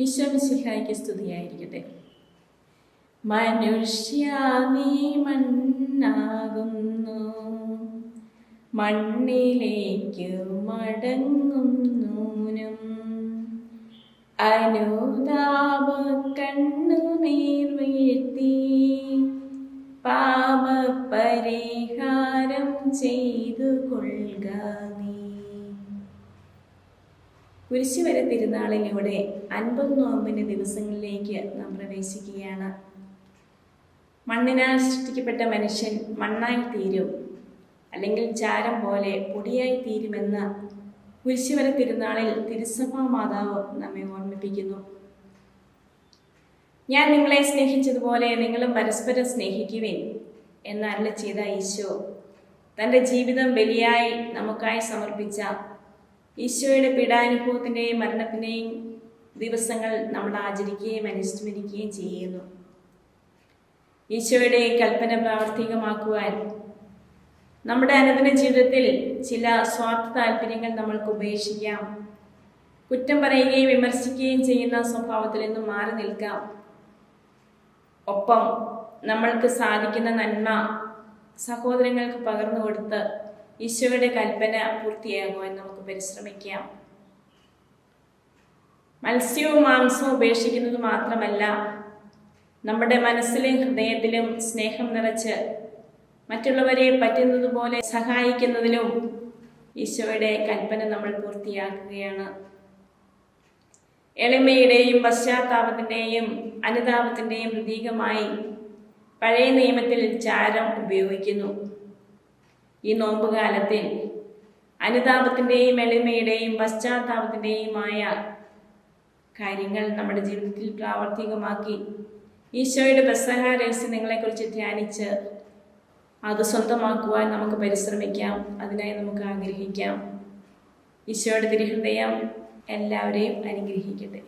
ഈശ്വരസിഹായിക്ക് സ്തുതിയായിരിക്കട്ടെ. മനുഷ്യ നീ മണ്ണാകുന്നു. മണ്ണിലേക്ക് മടങ്ങുന്നൂനും അനുതാപ കണ്ണുനീർ വീഴ്ത്തി. പാപപരിഹാരം ചെയ്തു കൊള്ളുക നീ. കുരിശുവരെ തിരുനാളിലൂടെ അൻപത് നോമ്പിന്റെ ദിവസങ്ങളിലേക്ക് നാം പ്രവേശിക്കുകയാണ്. മണ്ണിനാൽ സൃഷ്ടിക്കപ്പെട്ട മനുഷ്യൻ മണ്ണായി തീരും. അല്ലെങ്കിൽ ചാരം പോലെ പൊടിയായി തീരുമെന്ന് കുരിശുവര തിരുനാളിൽ തിരുസഭാ മാതാവ് നമ്മെ ഓർമ്മിപ്പിക്കുന്നു. ഞാൻ നിങ്ങളെ സ്നേഹിച്ചതുപോലെ നിങ്ങളും പരസ്പരം സ്നേഹിക്കുവിൻ എന്നല്ല ചെയ്ത ഈശോ തന്റെ ജീവിതം ബലിയായി നമുക്കായി സമർപ്പിച്ച ഈശോയുടെ പീഡാനുഭവത്തിന്റെയും മരണത്തിന്റെയും ദിവസങ്ങൾ നമ്മൾ ആചരിക്കുകയും അനുസ്മരിക്കുകയും ചെയ്യുന്നു. ഈശോയുടെ കൽപ്പന പ്രാവർത്തികമാക്കുവാൻ നമ്മുടെ അനുദിന ജീവിതത്തിൽ ചില സ്വാർത്ഥ താല്പര്യങ്ങൾ നമ്മൾക്ക് ഉപേക്ഷിക്കാം. കുറ്റം പറയുകയും വിമർശിക്കുകയും ചെയ്യുന്ന സ്വഭാവത്തിൽ നിന്നും മാറി നിൽക്കാം. ഒപ്പം നമ്മൾക്ക് സാധിക്കുന്ന നന്മ സഹോദരങ്ങൾക്ക് പകർന്നു കൊടുത്ത് ഈശോയുടെ കൽപ്പന എന്ന് നമുക്ക് പരിശ്രമിക്കാം. മത്സ്യവും മാംസവും ഉപേക്ഷിക്കുന്നത് മാത്രമല്ല നമ്മുടെ മനസ്സിലും ഹൃദയത്തിലും സ്നേഹം നിറച്ച് മറ്റുള്ളവരെ പറ്റുന്നത് പോലെ സഹായിക്കുന്നതിലും ഈശോയുടെ കൽപ്പന നമ്മൾ പൂർത്തിയാക്കുകയാണ്. എളിമയുടെയും പശ്ചാത്താപത്തിന്റെയും അനുതാപത്തിന്റെയും പ്രതീകമായി പഴയ നിയമത്തിൽ ചാരം ഉപയോഗിക്കുന്നു. ഈ നോമ്പ് കാലത്തിൽ അനുതാപത്തിന്റെയും എളിമയുടെയും പശ്ചാത്താപത്തിന്റെയുമായ കാര്യങ്ങൾ നമ്മുടെ ജീവിതത്തിൽ പ്രാവർത്തികമാക്കി ഈശോയുടെ പ്രസഹ രഹസ്യം നിങ്ങളെക്കുറിച്ച് ധ്യാനിച്ച് അത് സ്വന്തമാക്കുവാൻ നമുക്ക് പരിശ്രമിക്കാം. അതിനായി നമുക്ക് ആഗ്രഹിക്കാം. ഈശോയുടെ തിരുഹൃദയം എല്ലാവരെയും അനുഗ്രഹിക്കട്ടെ.